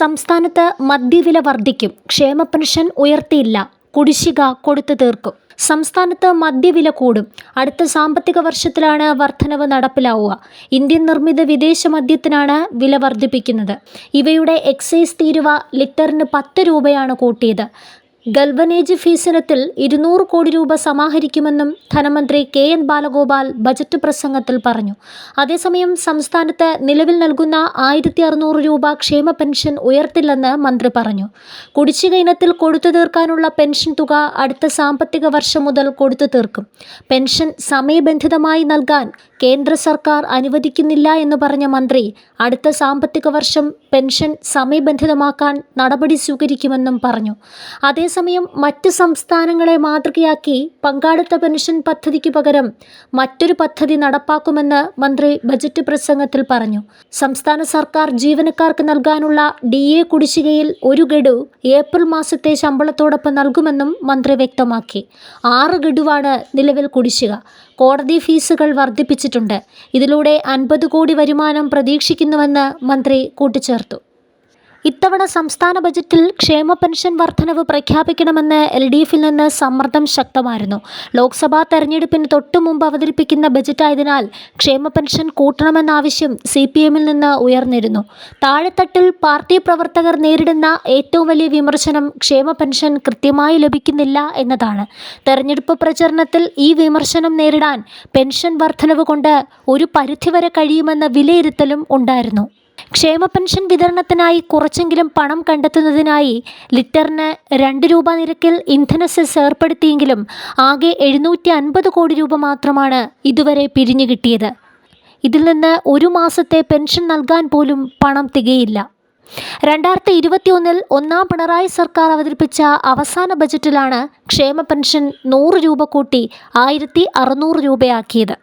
സംസ്ഥാനത്ത് മദ്യവില വർദ്ധിക്കും ക്ഷേമ പെൻഷൻ ഉയർത്തിയില്ല. കുടിശ്ശിക കൊടുത്തു തീർക്കും. സംസ്ഥാനത്ത് മദ്യവില കൂടും. അടുത്ത സാമ്പത്തിക വർഷത്തിലാണ് വർധനവ് നടപ്പിലാവുക. ഇന്ത്യൻ നിർമ്മിത വിദേശ മദ്യത്തിനാണ് വില വർദ്ധിപ്പിക്കുന്നത് ഇവയുടെ എക്സൈസ് തീരുവ ലിറ്ററിന് പത്ത് രൂപയാണ് കൂട്ടിയത്. ഗൽവനേജ് ഫീസിനത്തിൽ ഇരുന്നൂറ് കോടി രൂപ സമാഹരിക്കുമെന്നും ധനമന്ത്രി കെ എൻ ബാലഗോപാൽ ബജറ്റ് പ്രസംഗത്തിൽ പറഞ്ഞു. അതേസമയം സംസ്ഥാനത്ത് നിലവിൽ നൽകുന്ന ആയിരത്തി അറുന്നൂറ് രൂപ ക്ഷേമ പെൻഷൻ ഉയർത്തില്ലെന്ന് മന്ത്രി പറഞ്ഞു. കുടിശ്ശിക ഇനത്തിൽ കൊടുത്തു തീർക്കാനുള്ള പെൻഷൻ തുക അടുത്ത സാമ്പത്തിക വർഷം മുതൽ കൊടുത്തു തീർക്കും. പെൻഷൻ സമയബന്ധിതമായി നൽകാൻ കേന്ദ്ര സർക്കാർ അനുവദിക്കുന്നില്ല എന്ന് പറഞ്ഞ മന്ത്രി അടുത്ത സാമ്പത്തിക വർഷം പെൻഷൻ സമയബന്ധിതമാക്കാൻ നടപടി സ്വീകരിക്കുമെന്നും പറഞ്ഞു. അതേസമയം മറ്റ് സംസ്ഥാനങ്ങളെ മാതൃകയാക്കി പങ്കാളിത്ത പെൻഷൻ പദ്ധതിക്ക് പകരം മറ്റൊരു പദ്ധതി നടപ്പാക്കുമെന്ന് മന്ത്രി ബജറ്റ് പ്രസംഗത്തിൽ പറഞ്ഞു. സംസ്ഥാന സർക്കാർ ജീവനക്കാർക്ക് നൽകാനുള്ള ഡി എ കുടിശ്ശികയിൽ ഒരു ഗഡു ഏപ്രിൽ മാസത്തെ ശമ്പളത്തോടൊപ്പം നൽകുമെന്നും മന്ത്രി വ്യക്തമാക്കി. ആറ് ഗഡുവാണ് നിലവിൽ കുടിശ്ശിക. കോടതി ഫീസുകൾ വർദ്ധിപ്പിച്ചിട്ടുണ്ട്. ഇതിലൂടെ അൻപത് കോടി വരുമാനം പ്രതീക്ഷിക്കുന്നുവെന്ന് മന്ത്രി കൂട്ടിച്ചേർത്തു. ഇത്തവണ സംസ്ഥാന ബജറ്റിൽ ക്ഷേമ പെൻഷൻ വർധനവ് പ്രഖ്യാപിക്കണമെന്ന് എൽ ഡി എഫിൽ നിന്ന് സമ്മർദ്ദം ശക്തമായിരുന്നു. ലോക്സഭാ തെരഞ്ഞെടുപ്പിന് തൊട്ടു മുമ്പ് അവതരിപ്പിക്കുന്ന ബജറ്റായതിനാൽ ക്ഷേമ പെൻഷൻ കൂട്ടണമെന്ന ആവശ്യം സി പി എമ്മിൽ നിന്ന് ഉയർന്നിരുന്നു. താഴെത്തട്ടിൽ പാർട്ടി പ്രവർത്തകർ നേരിടുന്ന ഏറ്റവും വലിയ വിമർശനം ക്ഷേമ പെൻഷൻ കൃത്യമായി ലഭിക്കുന്നില്ല എന്നതാണ്. തെരഞ്ഞെടുപ്പ് പ്രചരണത്തിൽ ഈ വിമർശനം നേരിടാൻ പെൻഷൻ വർധനവ് കൊണ്ട് ഒരു പരിധിവരെ കഴിയുമെന്ന വിലയിരുത്തലും ഉണ്ടായിരുന്നു. ക്ഷേമ പെൻഷൻ വിതരണത്തിനായി കുറച്ചെങ്കിലും പണം കണ്ടെത്തുന്നതിനായി ലിറ്ററിന് രണ്ട് രൂപ നിരക്കിൽ ഇന്ധന സെസ് ഏർപ്പെടുത്തിയെങ്കിലും ആകെ എഴുന്നൂറ്റി അൻപത് കോടി രൂപ മാത്രമാണ് ഇതുവരെ പിരിഞ്ഞു കിട്ടിയത്. ഇതിൽ നിന്ന് ഒരു മാസത്തെ പെൻഷൻ നൽകാൻ പോലും പണം തികയില്ല. രണ്ടായിരത്തി ഇരുപത്തിയൊന്നിൽ ഒന്നാം പിണറായി സർക്കാർ അവതരിപ്പിച്ച അവസാന ബജറ്റിലാണ് ക്ഷേമ പെൻഷൻ നൂറ് രൂപ കൂട്ടി ആയിരത്തി അറുന്നൂറ് രൂപയാക്കിയത്.